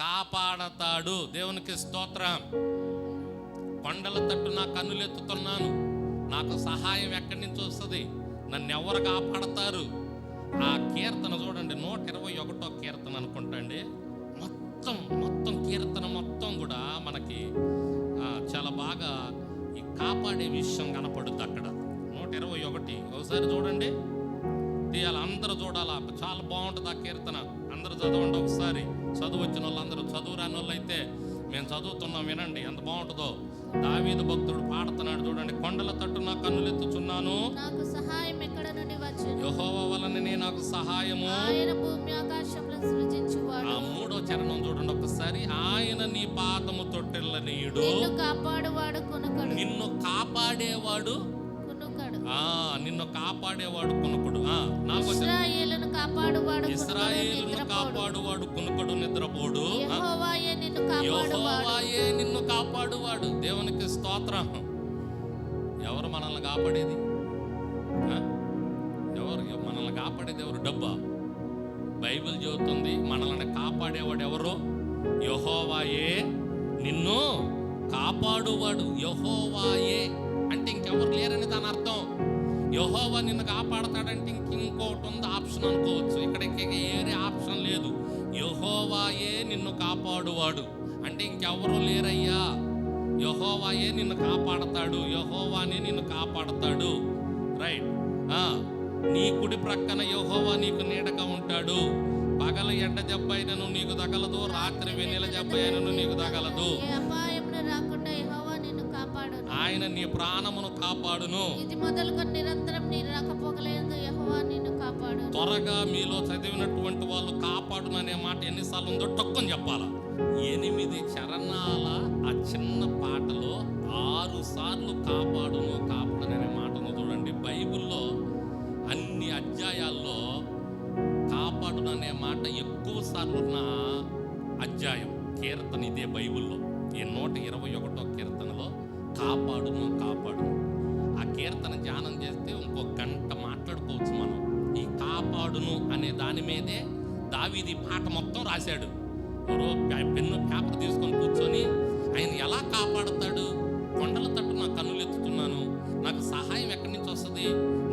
కాపాడతాడు. దేవునికి స్తోత్రం. కొండల తట్టు నా కన్నులెత్తుతున్నాను నాకు సహాయం ఎక్కడి నుంచి వస్తుంది? నన్ను ఎవరు కాపాడతారు? ఆ కీర్తన చూడండి. నూట ఇరవై ఒకటో కీర్తన అనుకుంటా అండి మొత్తం మొత్తం కీర్తన మొత్తం కూడా మనకి చాలా బాగా ఈ కాపాడే విషయం కనపడుద్ది అక్కడ. నూట ఇరవై ఒకటి. ఒకసారి చూడండి. తీయాలి అందరూ చూడాలా? చాలా బాగుంటుంది ఆ కీర్తన. అందరూ చదవండి ఒకసారి. చదువు వచ్చిన వాళ్ళందరూ చదువు రాని వాళ్ళు అయితే మేము చదువుతున్నాం వినండి. ఎంత బాగుంటుందో. దావీదు భక్తుడు పాడుతున్నాడు చూడండి. కొండల తట్టు నా కన్నులెత్తుచున్నాను. నాకు సహాయం ఎక్కడ నుండి వచ్చును యహోవ వలననే నాకు సహాయము. ఆయన భూమి ఆకాశములను సృజించువాడు. ఆ మూడో చరణం చూడండి ఒకసారి. ఆయన నీ పాదము తొట్టెల్ల నీడు. నిన్ను కాపాడువాడు కునుకడు. నిన్ను కాపాడేవాడు నిన్ను కాపాడేవాడు కొనుకుడు. ఆ నాకు ఇస్రాయేలును కాపాడువాడు ఇస్రాయేలును కాపాడువాడు కొనుకడు నిద్రపోడు. యెహోవాయే నిన్ను కాపాడువాడు. నిన్ను కాపాడువాడు. దేవునికి స్తోత్రం. ఎవరు మనల్ని కాపాడేది? ఎవరు? మనల్ని కాపాడేది ఎవరు? డబ్బా. బైబిల్ చెబుతుంది మనల్ని కాపాడేవాడు ఎవరు? యహోవాయే నిన్ను కాపాడువాడు. యహోవాయే. అంటే ఇంకెవరు లేరని దాని అర్థం యహోవా నిన్ను కాపాడతాడంటే ఇంక ఇంకోటి ఉంది ఆప్షన్ అనుకోవచ్చు. ఇక్కడ ఏరే ఆప్షన్ లేదు. యహోవాయే నిన్ను కాపాడువాడు. అంటే ఇంకెవరు లేరయ్యా. యహోవాయే నిన్ను కాపాడతాడు. యహోవానే నిన్ను కాపాడతాడు. రైట్ నీ కుడి ప్రక్కన యహోవా నీకు నీడగా ఉంటాడు. పగల ఎండ జబ్బైనను నీకు తగలదు రాత్రి వెన్నెల జబ్బైనను నీకు తగలదు. ఆయన నీ ప్రాణమును కాపాడును. ఇది మొదలుకొని నిరంతరం నీ రాకపోకలేదు యెహోవా నిన్ను కాపాడు త్వరగా మీలో చదివినటువంటి వాళ్ళు కాపాడును అనే మాట ఎన్నిసార్లు ఉందో టొక్కని చెప్పాలా? ఎనిమిది చరణాల ఆ చిన్న పాటలో ఆరు సార్లు కాపాడును కాపాడును అనే మాటను చూడండి. బైబిల్లో అన్ని అధ్యాయాల్లో కాపాడును అనే మాట ఎక్కువ సార్లు ఉన్న అధ్యాయం కీర్తన ఇదే బైబిల్లో. ఈ నూట ఇరవై ఒకటో కాపాడును కాపాడును ఆ కీర్తన ధ్యానం చేస్తే ఇంకో గంట మాట్లాడుకోవచ్చు మనం. ఈ కాపాడును అనే దాని మీదే దావీది పాట మొత్తం రాశాడు. ఎవరో పెన్ను పేపర్ తీసుకొని కూర్చొని ఆయన ఎలా కాపాడుతాడు? కొండల తట్టు నా కన్నులు ఎత్తుతున్నాను. నాకు సహాయం ఎక్కడి నుంచి వస్తుంది?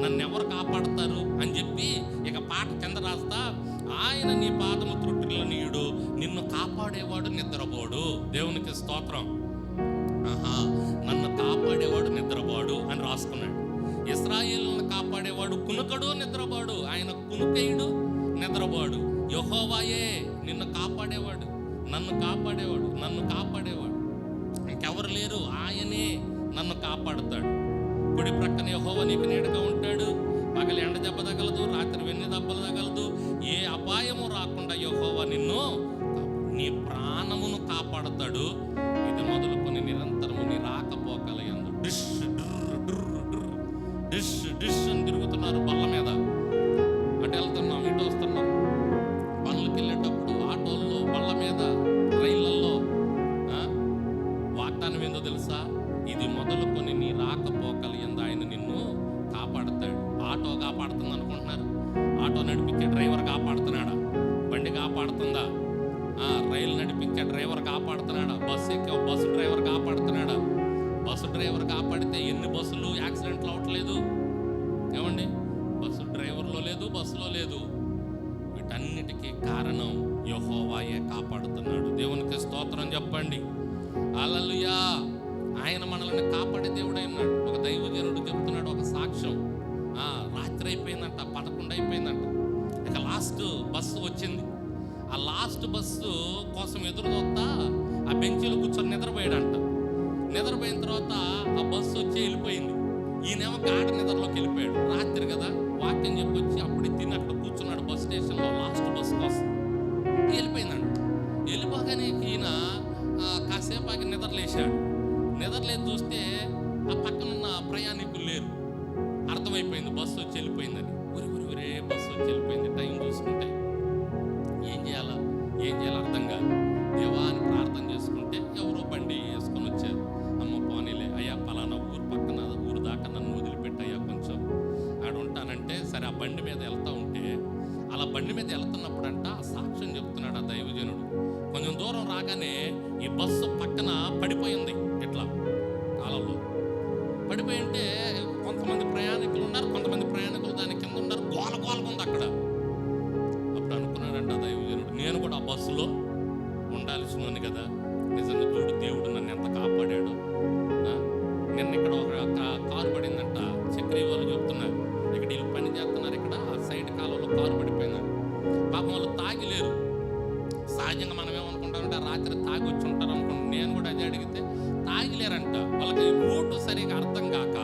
నన్ను ఎవరు కాపాడతారు? అని చెప్పి ఇక పాట కింద రాస్తా ఆయన నీ పాదము త్రుట్టిలనీయుడు నిన్ను కాపాడేవాడు నిద్రపోడు. దేవునికి స్తోత్రం. నన్ను కాపాడేవాడు నిద్రపోడు అని రాసుకున్నాడు. ఇస్రాయిల్ని కాపాడేవాడు కునుకడు నిద్రపోడు ఆయన కునుకయుడు నిద్రపోడు యహోవాయే నిన్ను కాపాడేవాడు. నన్ను కాపాడేవాడు నన్ను కాపాడేవాడు. ఇంకెవరు లేరు ఆయనే నన్ను కాపాడుతాడు. కుడి ప్రక్కన యహోవ నీకు నీడగా ఉంటాడు. పగలు ఎండ దెబ్బ తగలదు రాత్రి వెన్ని దెబ్బలు తగలదు. ఏ అపాయము రాకుండా యహోవ నిన్ను నీ ప్రాణమును కాపాడతాడు. నిరంతరము నీ రాకపోకల ఎందు డిష్ డిష్ డిష్ అని తిరుగుతున్నారు బల్ల మీద. అటు వెళ్తున్నాం ఇటు వస్తున్నాం. పనులకు వెళ్ళేటప్పుడు ఆటోల్లో బల్ల మీద రైళ్ళల్లో వాగ్దానం ఏందో తెలుసా? ఇది మొదలుకొని నీ రాకపోకల ఎందు ఆయన నిన్ను కాపాడతాడు. ఆటో కాపాడుతుంది అనుకుంటున్నారు. ఆటో నడిపించే డ్రైవర్ కాపాడుతున్నాడా? బండి కాపాడుతుందా? రైలు నడిపించే డ్రైవర్ కాపాడుతున్నాడా? బస్సు ఎక్కే బస్సు డ్రైవర్ కాపాడుతున్నాడా? కాపాడితే ఎన్ని బస్సులు యాక్సిడెంట్లు అవ్వట్లేదు ఏమండి? బస్సు డ్రైవర్లో లేదు బస్సులో లేదు. వీటన్నిటికీ కారణం యహోవాయే కాపాడుతున్నాడు. దేవునికి స్తోత్రం చెప్పండి. అలలుయా ఆయన మనల్ని కాపాడే దేవుడై ఉన్నాడు. ఒక దైవజనుడు చెప్తున్నాడు ఒక సాక్ష్యం. రాత్రి అయిపోయిందంట పదకొండు అయిపోయిందంట. ఇక లాస్ట్ బస్సు వచ్చింది. ఆ లాస్ట్ బస్సు కోసం ఎదురు ఈయన కాసేపు ఆగి నిద్రలేశాడు నిద్రలేదు చూస్తే ఆ పక్కనున్న ప్రయాణికులు లేరు. అర్థమైపోయింది బస్సు వచ్చి వెళ్ళిపోయిందని. ఉరి ఉరి ఉరే బస్సు వచ్చి వెళ్ళిపోయింది టైం చూసుకుంటే. ఏం చేయాలా? ఏం చేయాలో అర్థం కాదు. దేవా అని ప్రార్థన చేసుకుంటే ఎవరో బండి వేసుకొని వచ్చారు. అమ్మ పోనీలే అయ్యా పలానా ఊరు పక్కన ఊరు దాకా నన్ను వదిలిపెట్టి అయ్యా కొంచెం. ఆడుంటానంటే సరే ఆ బండి మీద వెళ్తా అలా బండి మీద వెళ్తున్నప్పుడంట అంట సాక్ష్యం చెప్తున్నాడు ఆ దైవజనుడు. కొంచెం దూరం రాగానే ఈ బస్సు పక్కన పడిపోయింది ఇట్లా కాలంలో. పడిపోయి ఉంటే కొంతమంది ప్రయాణికులు ఉన్నారు కొంతమంది ప్రయాణికులు దాని కింద ఉన్నారు గోల గోలగా ఉంది అక్కడ. అప్పుడు అనుకున్నాడంట దైవజనుడు నేను కూడా ఆ బస్సులో ఉండాల్సిన కదా. నిజంగా చూడు దేవుడు నన్ను ఎంత కాపాడాడు. నిన్న ఇక్కడ ఒక కారు పడిందంట చక్రీ వాళ్ళు చెప్తున్నారు సరిగా అర్థం కాక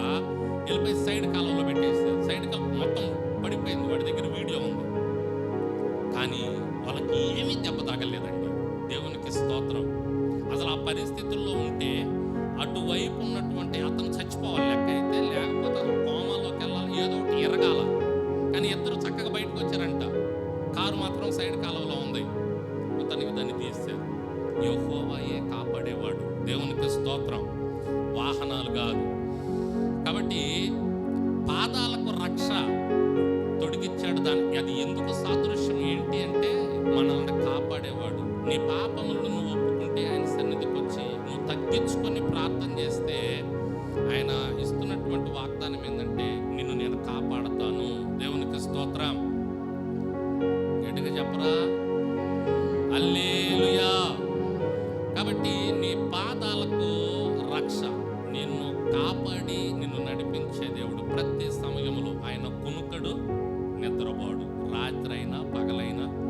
వెళ్ళిపోయి సైడ్ కాలంలో పెట్టేస్తారు సైడ్ కాలం మొత్తం పడిపోయింది వాడి దగ్గర వీడియో ఉంది. కానీ వాళ్ళకి ఏమీ దెబ్బ తాగలేదండి దేవునికి స్తోత్రం. అసలు ఆ పరిస్థితుల్లో ఉంటే అటువైపు ఉన్నటువంటి అతను చచ్చిపోవాలి లెక్క అయితే లేకపోతే అతను కోమాలోకి వెళ్ళాలి ఏదో ఒకటి ఎరగాల. కానీ ఇద్దరు చక్కగా బయటకు వచ్చారంట. కారు మాత్రం సైడ్ కాలంలో ఉంది. అతనికి దాన్ని తీశారు ఏ కాపాడేవాడు. దేవునికి స్తోత్రం. వాహనాలు కాదు. కాబట్టి పాదాలకు రక్ష తొడిగిచ్చాడు దానికి అది ఎందుకు సాదృశ్యం? ఏంటి అంటే మనల్ని కాపాడేవాడు. నీ పాపములను నువ్వు ఒప్పుకుంటే ఆయన సన్నిధికి వచ్చి నువ్వు తగ్గించుకొని ప్రార్థన చేస్తే ఆయన ఇస్తున్నటువంటి వాగ్దానం ఏంటంటే నిన్ను నేను కాపాడతాను. దేవునికి స్తోత్రం. గట్టిగా చెప్పరా? అల్లే నిద్రపోడు. రాత్రైనా పగలైనా